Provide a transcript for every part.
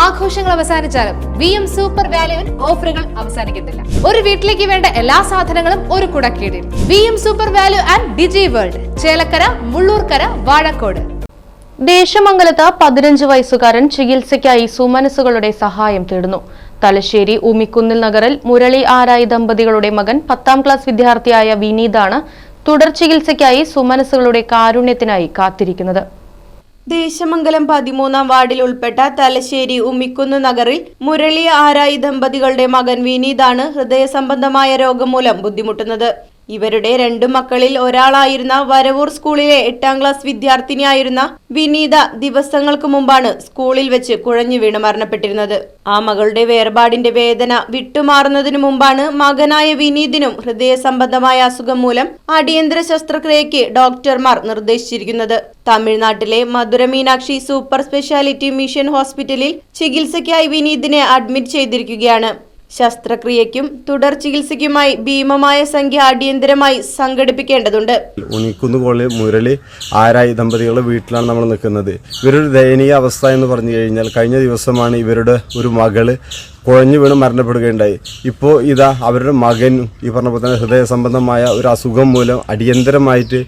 ആഘോഷങ്ങൾ അവസാനിച്ചാലും V M super വാല്യുവിൽ ഓഫറുകൾ അവസാനിക്കുന്നില്ല. ഒരു വീട്ടിലേക്ക് വേണ്ട എല്ലാ സാധനങ്ങളും ഒരു കുടക്കീടിൽ. V M super value and Digi world Chelakkara Mullurkara Vazhakode. ദേശമംഗലത്ത് പതിനഞ്ച് വയസ്സുകാരൻ ചികിത്സയ്ക്കായി സുമനസുകളുടെ സഹായം തേടുന്നു. തലശ്ശേരി ഉമിക്കുന്നിൽ നഗറിൽ മുരളി ആരായി ദമ്പതികളുടെ മകൻ പത്താം ക്ലാസ് വിദ്യാർത്ഥിയായ വിനീതാണ് തുടർ ചികിത്സയ്ക്കായി സുമനസുകളുടെ കാരുണ്യത്തിനായി കാത്തിരിക്കുന്നത്. ദേശമംഗലം പതിമൂന്നാം വാർഡിൽ ഉൾപ്പെട്ട തലശ്ശേരി ഉമ്മിക്കുന്ന് നഗറിൽ മുരളി ആരായി ദമ്പതികളുടെ മകൻ വിനീതാണ് ഹൃദയ സംബന്ധമായ രോഗം മൂലം ബുദ്ധിമുട്ടുന്നത്. ഇവരുടെ രണ്ടു മക്കളിൽ ഒരാളായിരുന്ന വരവൂർ സ്കൂളിലെ എട്ടാം ക്ലാസ് വിദ്യാർത്ഥിനിയായിരുന്ന വിനീത ദിവസങ്ങൾക്ക് മുമ്പാണ് സ്കൂളിൽ വെച്ച് കുഴഞ്ഞു വീണ് മരണപ്പെട്ടിരുന്നത്. ആ മകളുടെ വേർപാടിന്റെ വേദന വിട്ടുമാറുന്നതിനു മുമ്പാണ് മകനായ വിനീതിനും ഹൃദയ സംബന്ധമായ അസുഖം മൂലം അടിയന്തര ശസ്ത്രക്രിയയ്ക്ക് ഡോക്ടർമാർ നിർദ്ദേശിച്ചിരിക്കുന്നത്. തമിഴ്നാട്ടിലെ Madurai Meenakshi super speciality mission ഹോസ്പിറ്റലിൽ ചികിത്സയ്ക്കായി വിനീതിനെ അഡ്മിറ്റ് ചെയ്തിരിക്കുകയാണ്. ശസ്ത്രക്രിയയ്ക്കും തുടർ ചികിത്സയ്ക്കുമായി ഭീമമായ സംഖ്യ അടിയന്തരമായി സംഘടിപ്പിക്കേണ്ടതുണ്ട്. ഉണിക്കുന്ന് കോളി മുരളി ആരായി ദമ്പതികളുടെ വീട്ടിലാണ് നമ്മൾ നിൽക്കുന്നത്. ഇവരൊരു ദയനീയ അവസ്ഥ എന്ന് പറഞ്ഞു കഴിഞ്ഞാൽ കഴിഞ്ഞ ദിവസമാണ് ഇവരുടെ ഒരു മകൾ കുഴഞ്ഞു വീണ് മരണപ്പെടുകയുണ്ടായി. ഇപ്പോൾ ഇതാ അവരുടെ മകൻ ഈ പറഞ്ഞ പോലെ തന്നെ ഹൃദയ സംബന്ധമായ ഒരു അസുഖം മൂലം അടിയന്തരമായിട്ട്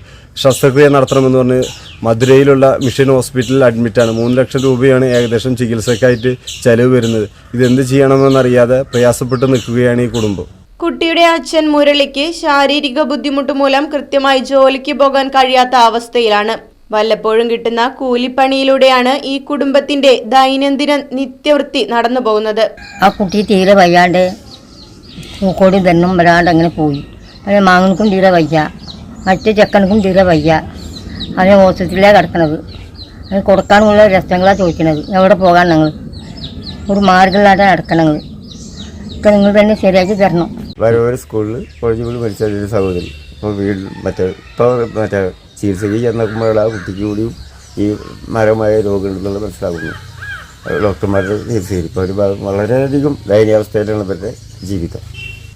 ശസ്ത്രക്രിയ നടത്തണമെന്ന് പറഞ്ഞ് മധുരയിലുള്ള മിഷൻ ഹോസ്പിറ്റലിൽ അഡ്മിറ്റാണ് മൂന്ന് ലക്ഷം രൂപയാണ് ഏകദേശം ചികിത്സയ്ക്കായിട്ട് ചെലവ് വരുന്നത്. ഇതെന്ത് ചെയ്യണമെന്നറിയാതെ പ്രയാസപ്പെട്ട് നിൽക്കുകയാണ് ഈ കുടുംബം. കുട്ടിയുടെ അച്ഛൻ മുരളിക്ക് ശാരീരിക ബുദ്ധിമുട്ട് മൂലം കൃത്യമായി ജോലിക്ക് പോകാൻ കഴിയാത്ത അവസ്ഥയിലാണ്. വല്ലപ്പോഴും കിട്ടുന്ന കൂലിപ്പണിയിലൂടെയാണ് ഈ കുടുംബത്തിന്റെ ദൈനംദിന നിത്യവൃത്തി നടന്നു പോകുന്നത്. ആ കുട്ടി തീരെ വയ്യാണ്ട് പൂക്കോടി ദണ്ണം വരാണ്ട് അങ്ങനെ പോയി. അതിന് മാങ്ങനക്കും തീരെ വയ്യ. മറ്റേ ചെക്കനക്കും തീരെ വയ്യ. അവനെ ഹോസ്പിറ്റലിലാണ് കിടക്കണത്. അവന് കൊടുക്കാനുള്ള രസങ്ങളാണ് ചോദിക്കണത്. എവിടെ പോകാൻ ഞങ്ങൾ? ഒരു മാർഗമില്ലാതെ നടക്കണങ്ങൾ ഒക്കെ നിങ്ങൾ തന്നെ ശരിയാക്കി തരണം. വരവൂർ സ്കൂളിൽ കോഴിഞ്ഞുപള്ളി മരിച്ച സഹോദരി. ഇപ്പോൾ വീട് മറ്റേ ഇപ്പോൾ മറ്റേ ചികിത്സയ്ക്ക് ചെന്നപ്പോൾ ആ കുട്ടിക്ക് കൂടിയും ഈ മരമായ രോഗമുണ്ടെന്നുള്ളത് മനസ്സിലാകുന്നു ഡോക്ടർമാരുടെ ചികിത്സയിൽ ഇപ്പോൾ ഒരു വളരെയധികം ദയനീയാവസ്ഥയിലാണ് ഇവരുടെ ജീവിതം.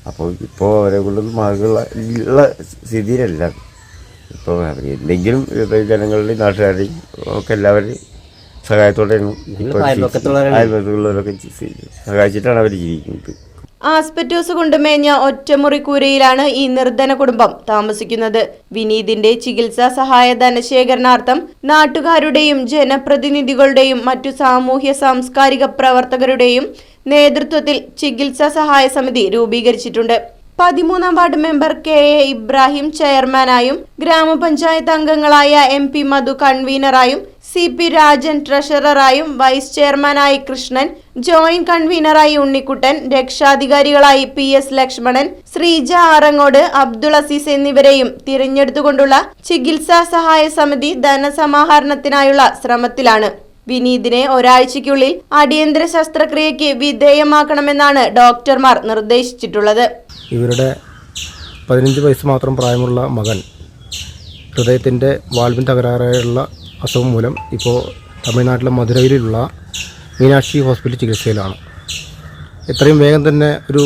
അപ്പോൾ ഇപ്പോൾ അവരെ കൊണ്ടൊന്നും മാർഗമുള്ള സ്ഥിതിയിലല്ല. ഇപ്പോൾ അവർ എന്തെങ്കിലും ജനങ്ങളുടെയും നാട്ടുകാരുടെയും ഒക്കെ എല്ലാവരുടെയും സഹായത്തോടെയാണ് ഇപ്പോൾ അയൽപക്കത്തുള്ളവരൊക്കെ സഹായിച്ചിട്ടാണ് അവർ ജീവിക്കുന്നത്. ആസ്പെറ്റോസ് കൊണ്ട് മേഞ്ഞ ഒറ്റമുറി കൂരയിലാണ് ഈ നിർധന കുടുംബം താമസിക്കുന്നത്. വിനീതിന്റെ ചികിത്സാ സഹായ ധനശേഖരണാർത്ഥം നാട്ടുകാരുടെയും ജനപ്രതിനിധികളുടെയും മറ്റു സാമൂഹ്യ സാംസ്കാരിക പ്രവർത്തകരുടെയും നേതൃത്വത്തിൽ ചികിത്സാ സഹായ സമിതി രൂപീകരിച്ചിട്ടുണ്ട്. പതിമൂന്നാം ward member K A Ibrahim ചെയർമാനായും ഗ്രാമപഞ്ചായത്ത് അംഗങ്ങളായ എം പി മധു കൺവീനറായും സി പി രാജൻ ട്രഷററായും വൈസ് ചെയർമാനായി കൃഷ്ണൻ ജോയിന്റ് കൺവീനറായി ഉണ്ണിക്കുട്ടൻ രക്ഷാധികാരികളായി പി എസ് ലക്ഷ്മണൻ ശ്രീജ ആറങ്ങോട് അബ്ദുൾ അസീസ് എന്നിവരെയും തിരഞ്ഞെടുത്തുകൊണ്ടുള്ള ചികിത്സാ സഹായ സമിതി ധനസമാഹരണത്തിനായുള്ള ശ്രമത്തിലാണ്. വിനീതിനെ ഒരാഴ്ചയ്ക്കുള്ളിൽ അടിയന്തര ശസ്ത്രക്രിയയ്ക്ക് വിധേയമാക്കണമെന്നാണ് ഡോക്ടർമാർ നിർദ്ദേശിച്ചിട്ടുള്ളത്. ഇവരുടെ പതിനഞ്ച് വയസ്സ് മാത്രം പ്രായമുള്ള മകൻ ഹൃദയത്തിന്റെ വാൽവിൻ തകരാറായുള്ള അസുഖം മൂലം ഇപ്പോൾ തമിഴ്നാട്ടിലെ മധുരയിലുള്ള മീനാക്ഷി ഹോസ്പിറ്റൽ ചികിത്സയിലാണ്. എത്രയും വേഗം തന്നെ ഒരു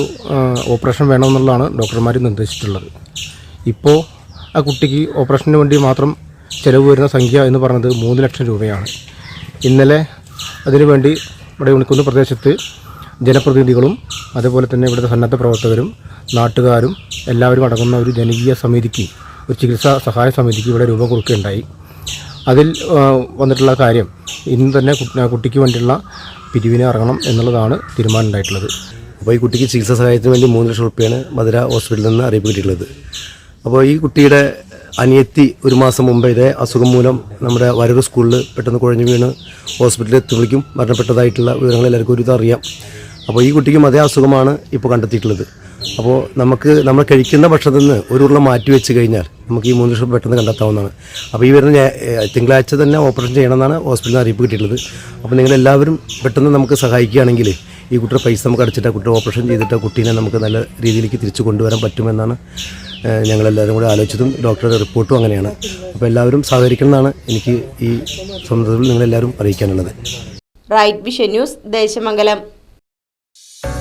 ഓപ്പറേഷൻ വേണമെന്നുള്ളതാണ് ഡോക്ടർമാർ നിർദ്ദേശിച്ചിട്ടുള്ളത്. ഇപ്പോൾ ആ കുട്ടിക്ക് ഓപ്പറേഷന് വേണ്ടി മാത്രം ചിലവ് വരുന്ന സംഖ്യ എന്ന് പറയുന്നത് മൂന്ന് ലക്ഷം രൂപയാണ്. ഇന്നലെ അതിനുവേണ്ടി ഇവിടെ ഉണിക്കുന്ന പ്രദേശത്ത് ജനപ്രതിനിധികളും അതുപോലെ തന്നെ ഇവിടുത്തെ സന്നദ്ധ പ്രവർത്തകരും നാട്ടുകാരും എല്ലാവരും അടങ്ങുന്ന ഒരു ജനകീയ സമിതിക്ക് ഒരു ചികിത്സാ സഹായ സമിതിക്ക് ഇവിടെ രൂപം കൊടുക്കുകയുണ്ടായി. അതിൽ വന്നിട്ടുള്ള കാര്യം ഇന്ന് തന്നെ കുട്ടി- കുട്ടിക്ക് വേണ്ടിയുള്ള പിരിവിനെ ഇറങ്ങണം എന്നുള്ളതാണ് തീരുമാനം ഉണ്ടായിട്ടുള്ളത് അപ്പോൾ ഈ കുട്ടിക്ക് ചികിത്സാ സഹായത്തിന് വേണ്ടി മൂന്ന് ലക്ഷം റുപ്യാണ് മധുര ഹോസ്പിറ്റലിൽ നിന്ന് അറിയിപ്പ് കിട്ടിയിട്ടുള്ളത്. അപ്പോൾ ഈ കുട്ടിയുടെ അനിയത്തി ഒരു മാസം മുമ്പ് ഇതേ അസുഖം മൂലം നമ്മുടെ വരൂർ സ്കൂളിൽ പെട്ടെന്ന് കുഴഞ്ഞു വീണ് ഹോസ്പിറ്റലിൽ എത്തുമ്പോഴേക്കും മരണപ്പെട്ടതായിട്ടുള്ള വിവരങ്ങൾ എല്ലാവർക്കും ഒരു ഇതറിയാം അപ്പോൾ ഈ കുട്ടിക്കും അതേ അസുഖമാണ് ഇപ്പോൾ കണ്ടെത്തിയിട്ടുള്ളത്. അപ്പോൾ നമുക്ക് നമ്മൾ കഴിക്കുന്ന ഭക്ഷണത്തിൽ നിന്ന് ഒരു ഉരുള മാറ്റി വെച്ച് കഴിഞ്ഞാൽ നമുക്ക് ഈ മൂന്ന് ലക്ഷം പെട്ടെന്ന് കണ്ടെത്താവുന്നതാണ്. അപ്പോൾ ഈ വരുന്ന തിങ്കളാഴ്ച തന്നെ ഓപ്പറേഷൻ ചെയ്യണമെന്നാണ് ഹോസ്പിറ്റലിൽ അറിയിപ്പ് കിട്ടിയിട്ടുള്ളത്. അപ്പോൾ നിങ്ങളെല്ലാവരും പെട്ടെന്ന് നമുക്ക് സഹായിക്കുകയാണെങ്കിൽ ഈ കുട്ടിയുടെ പൈസ നമുക്ക് അടച്ചിട്ട് ആ ഓപ്പറേഷൻ ചെയ്തിട്ട് കുട്ടീനെ നമുക്ക് നല്ല രീതിയിലേക്ക് തിരിച്ചു കൊണ്ടുവരാൻ പറ്റുമെന്നാണ് ഞങ്ങളെല്ലാവരും കൂടെ ആലോചിച്ചതും ഡോക്ടറുടെ റിപ്പോർട്ടും അങ്ങനെയാണ്. അപ്പോൾ എല്ലാവരും സഹകരിക്കണം എന്നാണ് എനിക്ക് ഈ സന്ദർഭത്തിൽ നിങ്ങളെല്ലാവരും അറിയിക്കാനുള്ളത്. Right vision news Desamangalam.